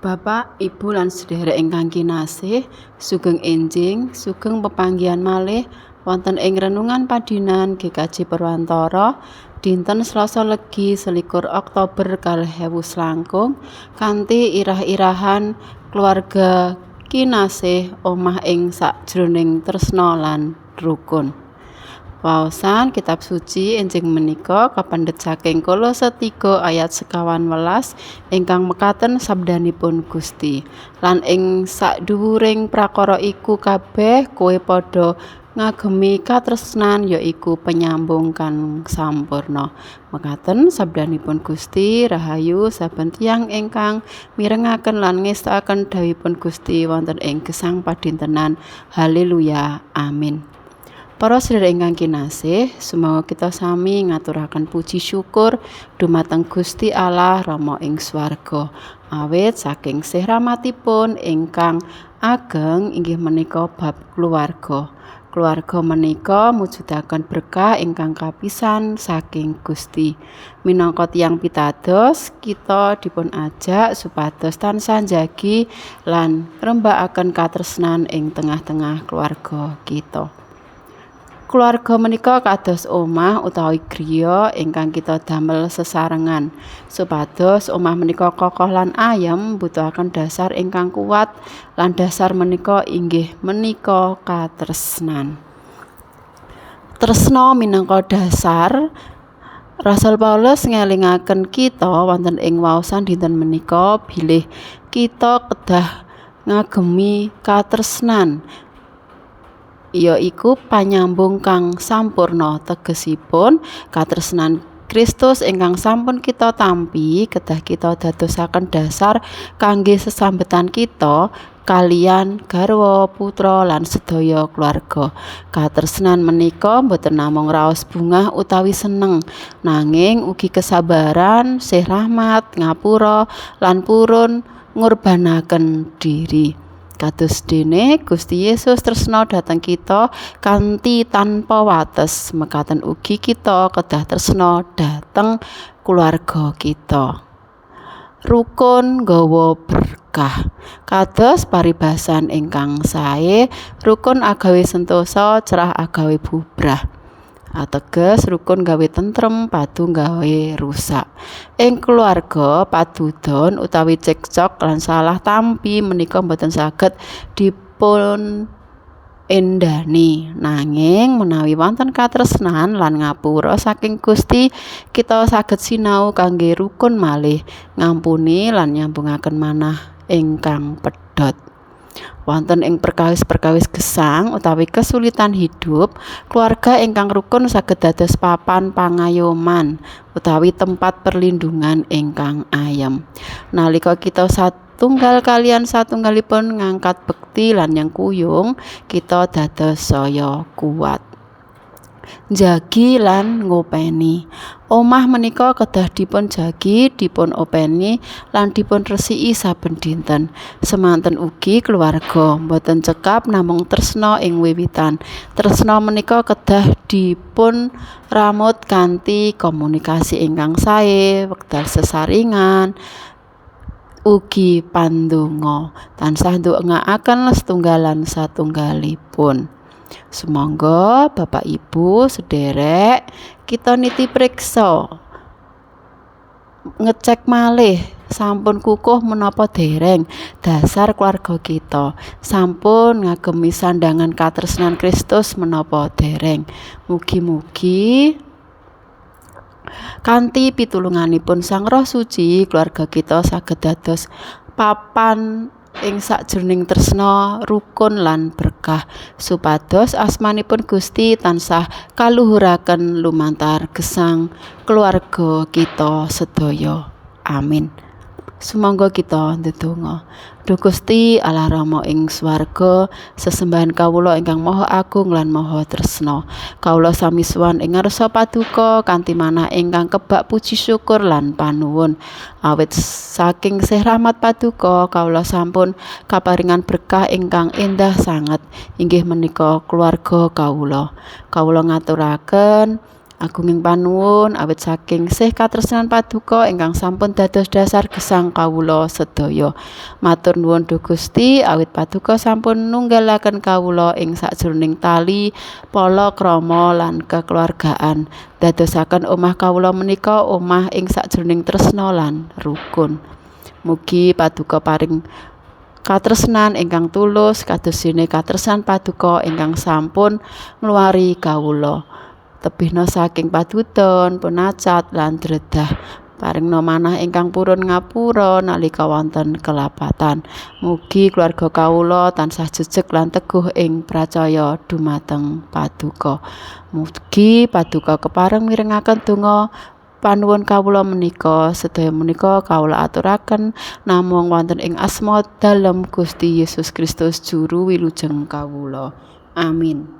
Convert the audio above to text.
Bapak, Ibu lan sedherek ingkang kinasih, sugeng enjing, sugeng pepanggihan malih wonten ing renungan padinan GKJ Purwantara dinten Selasa Legi selikur Oktober kalih ewu selangkung kanthi irah-irahan keluarga kinasih omah ing sakjroning tresna lan rukun. Waosan kitab suci enjing menika kapendhet saking Kolose 3 ayat sekawan welas ingkang mekaten sabdanipun Gusti. Lan ing sadhuwuring prakara iku kabeh kowe padha ngagemi katresnan yaiku penyambung kan sampurna. Mekaten sabdanipun Gusti Rahayu saben tiyang ingkang mirengaken lan ngestaken dawuhipun Gusti wonten ing gesang padintenan. Haleluya. Amin. Para sedherek ingkang kinasih, sumawa kita sami ngaturaken puji syukur dumateng Gusti Allah Rama ing swarga. Awit saking sih rahmatipun ingkang ageng inggih menika bab keluarga. Keluarga menika mujudaken berkah ingkang kapisan saking Gusti. Minangka tiyang pitados, kita dipun ajak supados tansah njagi lan ngrembakaken katresnan ing tengah-tengah keluarga kita. Keluarga menika kados omah utawi griya ingkang kita damel sesarengan. Supados omah menika kokoh lan ayem butuhaken dasar ingkang kuat lan dasar menika inggih menika katresnan. Tresna minangka dasar Rasul Paulus ngelingaken kita wonten ing waosan dinten menika bilih kita kedah ngagemi katresnan ya iku panyambung kang sampurna tegesipun katresnan Kristus ingkang sampun kita tampi kedah kita dadosaken dasar kangge sesambetan kita kalian garwa putra lan sedaya keluarga. Katresnan menika boten namung raos bunga utawi seneng nanging ugi kesabaran sih rahmat ngapura lan purun ngurbanaken diri Kados dene Gusti Yesus tresna dhateng kita kanthi tanpa wates, mekaten ugi kita kedah tresna dhateng keluarga kita. Rukun nggawa berkah. Kados paribasan ingkang sae, rukun agawe sentosa, cerah agawe bubrah. Ateges rukun gawe tentrem padu gawe rusak. Ing keluarga padudon utawi cekcok lan salah tampi menika mboten saged dipun endani nanging menawi wonten katresnan lan ngapura saking Gusti kita saged sinau kangge rukun malih ngampuni lan nyambungaken manah ingkang pedhot wonten ing perkawis-perkawis gesang utawi kesulitan hidup, keluarga ingkang rukun saged dados papan pangayoman utawi tempat perlindungan ingkang ayem. Nalika kita satunggal kalian satunggalipun ngangkat bekti lan yang kuyung, kita dados saya kuat. Jagi lan ngopeni. Omah menika kedah dipun jagi, dipun openi lan dipun resiki saben dinten. Semanten ugi keluarga boten cekap namung tresna ing wiwitan. Tresna menika kedah dipun ramut kanthi komunikasi ingkang sae, wekdal sesaringan, ugi pandonga tansah ndongaaken setunggalan satunggalipun. Sumangga Bapak Ibu sederek kita niti priksa ngecek malih sampun kukuh menapa dereng dasar keluarga kita. Sampun ngagemi sandangan katresnan Kristus menapa dereng. Mugi-mugi kanthi pitulunganipun Sang Roh Suci keluarga kita saged dados papan ing sakjroning tresna rukun lan berkah. Supados asmanipun Gusti tansah kaluhuraken lumantar gesang keluarga kita sedaya. Amin Sumangga kita ndedonga. Duh Gusti Allah Rama ing swarga, sesembahan kawula ingkang maha agung lan maha tresna. Kawula sami suwan ing ngarsa paduka kanthi manah ingkang kebak puji syukur lan panuwun. Awit saking sih rahmat paduka kawula sampun kaparingan berkah ingkang endah sanget inggih menika keluarga kawula. Kawula ngaturaken Agunging panuwun awit saking sih katresnan paduka ingkang sampun dados dasar gesang kawula sedaya. Matur nuwun Duh Gusti awit paduka sampun nunggalaken kawula ing sakjroning tali pala krama lan kekeluargaan. Dadosaken omah kawula menika omah ing sakjroning tresna lan rukun. Mugi paduka paring katresnan ingkang tulus kados dene katresnan paduka ingkang sampun ngluwari kawula. Tebihna saking padudon penacat lan dredah. Paringna manah ingkang purun ngapura nalika wonten kelapatan. Mugi keluarga kawula tansah jejeg lan teguh ing pracaya dumateng paduka. Mugi paduka kepareng mirengaken donga. Panuwun kawula menika sedaya menika kawula aturaken namung wonten ing asma dalem Gusti Yesus Kristus juru wilujeng kawula. Amin